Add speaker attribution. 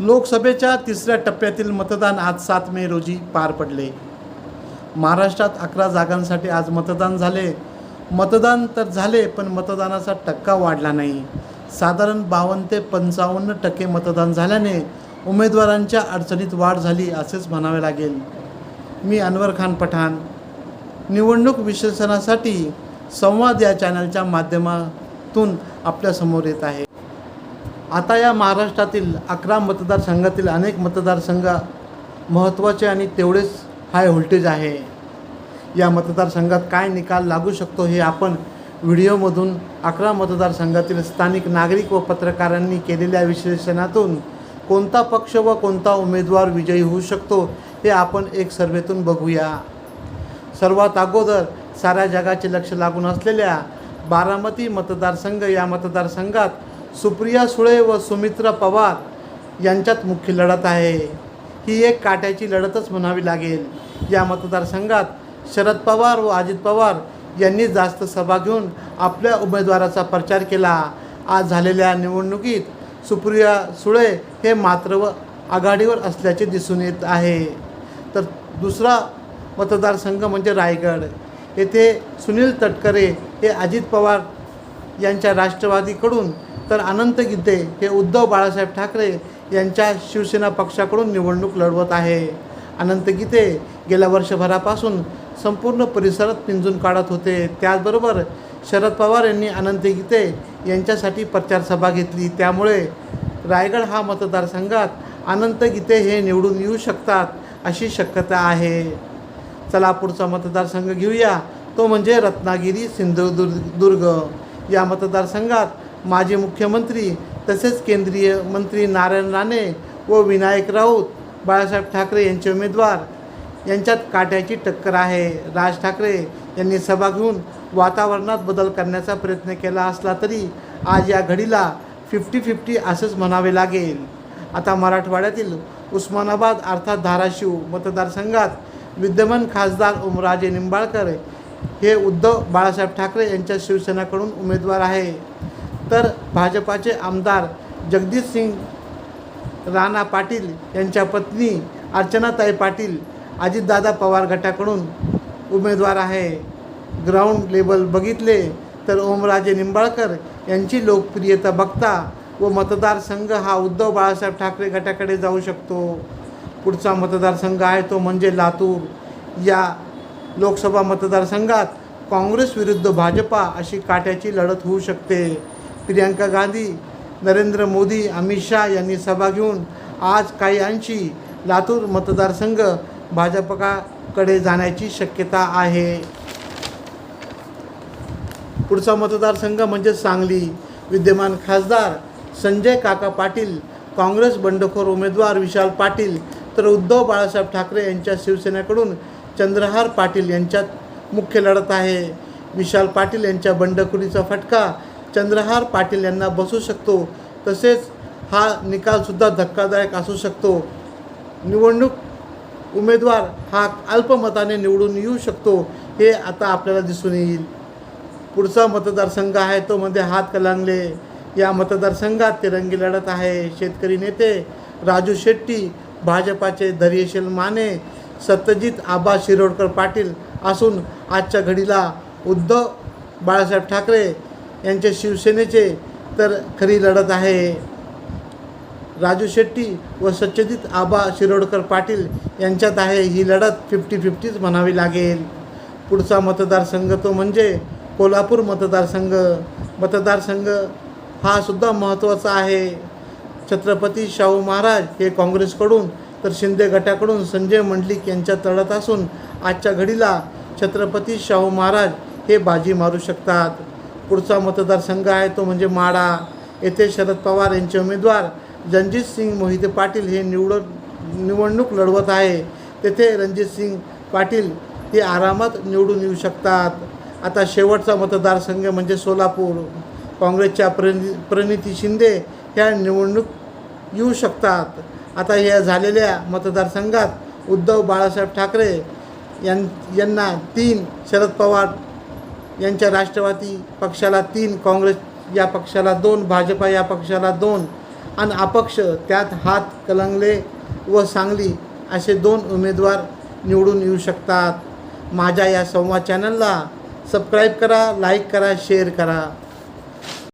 Speaker 1: लोकसभेच्या तिसऱ्या टप्प्यातील मतदान आज सात मे रोजी पार पडले. महाराष्ट्रात अकरा जागांसाठी आज मतदान झाले. मतदान तर झाले पण मतदानाचा टक्का वाढला नाही. साधारण बावन्न ते पंचावन्न टक्के मतदान झाल्याने उमेदवारांच्या अडचणीत वाढ झाली असेच म्हणावे लागेल. मी अनवर खान पठाण. निवडणूक विश्लेषणासाठी संवाद या चॅनलच्या माध्यमातून आपल्यासमोर येत आहे. आता या महाराष्ट्रातील अकरा मतदारसंघातील अनेक मतदारसंघ महत्त्वाचे आणि तेवढेच हाय व्होल्टेज आहे. या मतदारसंघात काय निकाल लागू शकतो हे आपण व्हिडिओमधून अकरा मतदारसंघातील स्थानिक नागरिक व पत्रकारांनी केलेल्या विश्लेषणातून कोणता पक्ष व कोणता उमेदवार विजयी होऊ शकतो हे आपण एक सर्वेतून बघूया. सर्वात अगोदर साऱ्या जगाचे लक्ष लागून असलेल्या बारामती मतदारसंघ या मतदारसंघात सुप्रिया सुळे व सुमित्रा पवार यांच्यात मुख्य लढत आहे. ही एक काट्याची लढतच म्हणावी लागेल. या मतदारसंघात शरद पवार व अजित पवार यांनी जास्त सभा घेऊन आपल्या उमेदवाराचा प्रचार केला. आज झालेल्या निवडणुकीत सुप्रिया सुळे हे मात्र व आघाडीवर असल्याचे दिसून येत आहे. तर दुसरा मतदारसंघ म्हणजे रायगड. येथे सुनील तटकरे हे अजित पवार यांच्या राष्ट्रवादीकडून तर अनंत गिद्दे हे उद्धव बाळासाहेब ठाकरे यांच्या शिवसेना पक्षाकडून निवडणूक लढवत आहे. अनंत गीते गेल्या वर्षभरापासून संपूर्ण परिसरात पिंजून काढत होते. त्याचबरोबर शरद पवार यांनी अनंत गीते यांच्यासाठी प्रचार सभा घेतली. त्यामुळे रायगड हा मतदारसंघात अनंत गीते हे निवडून येऊ शकतात अशी शक्यता आहे. चला पुढचा मतदारसंघ घेऊया. तो म्हणजे रत्नागिरी सिंधुदुर्ग. दुर्ग या मतदारसंघात माजी मुख्यमंत्री तसेच केंद्रीय मंत्री नारायण राणे व विनायक राऊत बाळासाहेब ठाकरे यांचे उमेदवार. यांच्यात काट्याची टक्कर आहे. राज ठाकरे यांनी सभा घेऊन वातावरणात बदल करण्याचा प्रयत्न केला असला तरी आज या घडीला फिफ्टी फिफ्टी असंच म्हणावे लागेल. आता मराठवाड्यातील उस्मानाबाद अर्थात धाराशिव मतदारसंघात विद्यमान खासदार ओमराजे निंबाळकर हे उद्धव बाळासाहेब ठाकरे यांच्या शिवसेनेकडून उमेदवार आहे. तर भाजपाचे आमदार जगदीश सिंग राणा पाटील यांच्या पत्नी अर्चनाताई पाटील अजितदादा पवार गटाकडून उमेदवार आहे. ग्राउंड लेवल बघितले तर ओमराजे निंबाळकर यांची लोकप्रियता बघता व मतदारसंघ हा उद्धव बाळासाहेब ठाकरे गटाकडे जाऊ शकतो. पुढचा मतदारसंघ आहे तो म्हणजे लातूर. या लोकसभा मतदारसंघात काँग्रेस विरुद्ध भाजपा अशी काट्याची लढत होऊ शकते. प्रियांका गांधी नरेंद्र मोदी अमित शहा यांनी सभा घेऊन आज काही अंशी लातूर मतदारसंघ भाजपकाकडे जाण्याची शक्यता आहे. पुढचा मतदारसंघ म्हणजे सांगली. विद्यमान खासदार संजय काका पाटील काँग्रेस बंडखोर उमेदवार विशाल पाटील तर उद्धव बाळासाहेब ठाकरे यांच्या शिवसेनेकडून चंद्रहार पाटील यांच्यात मुख्य लढत आहे. विशाल पाटील यांच्या बंडखोरीचा फटका चंद्रहार पाटील यांना बसू शकतो. तसेच हा निकालसुद्धा धक्कादायक असू शकतो. निवडणूक उमेदवार हा अल्पमताने निवडून येऊ शकतो हे आता आपल्याला दिसून येईल. पुढचा मतदारसंघ आहे तो म्हणजे हातकलांगले या मतदारसंघात तिरंगी लढत आहे. शेतकरी नेते राजू शेट्टी भाजपाचे धैर्यशील माने सत्यजित आबा शिरोडकर पाटील असून आजच्या घडीला उद्धव बाळासाहेब ठाकरे यांचे शिवसेनेचे तर खरी लढत आहे. राजू शेट्टी व सत्यजित आबा शिरोडकर पाटील यांच्यात आहे. ही लढत फिफ्टी फिफ्टीच म्हणावी लागेल. पुढचा मतदारसंघ तो म्हणजे कोल्हापूर मतदारसंघ. मतदारसंघ हा सुद्धा महत्त्वाचा आहे. छत्रपती शाहू महाराज हे काँग्रेसकडून तर शिंदे गटाकडून संजय मंडलिक यांच्या तळत असून आजच्या घडीला छत्रपती शाहू महाराज हे बाजी मारू शकतात. पुढचा मतदारसंघ आहे तो म्हणजे माडा. येथे शरद पवार यांचे उमेदवार रणजित सिंग मोहिते पाटील हे निवड निवडणूक लढवत आहे. तेथे रणजित सिंग पाटील हे आरामात निवडून येऊ शकतात. आता शेवटचा मतदारसंघ म्हणजे सोलापूर. काँग्रेसच्या प्रणि प्रणिती शिंदे ह्या निवडणूक येऊ शकतात. आता या झालेल्या मतदारसंघात उद्धव बाळासाहेब ठाकरे यां यांना तीन शरद पवार यांच्या राष्ट्रवादी पक्षाला तीन काँग्रेस या पक्षाला दोन भाजपा या पक्षाला दोन आणि अपक्ष त्यात हात कलंगले व सांगली असे दोन उमेदवार निवडून येऊ शकतात. माझ्या या संवाद चॅनलला सबस्क्राईब करा लाईक करा शेअर करा.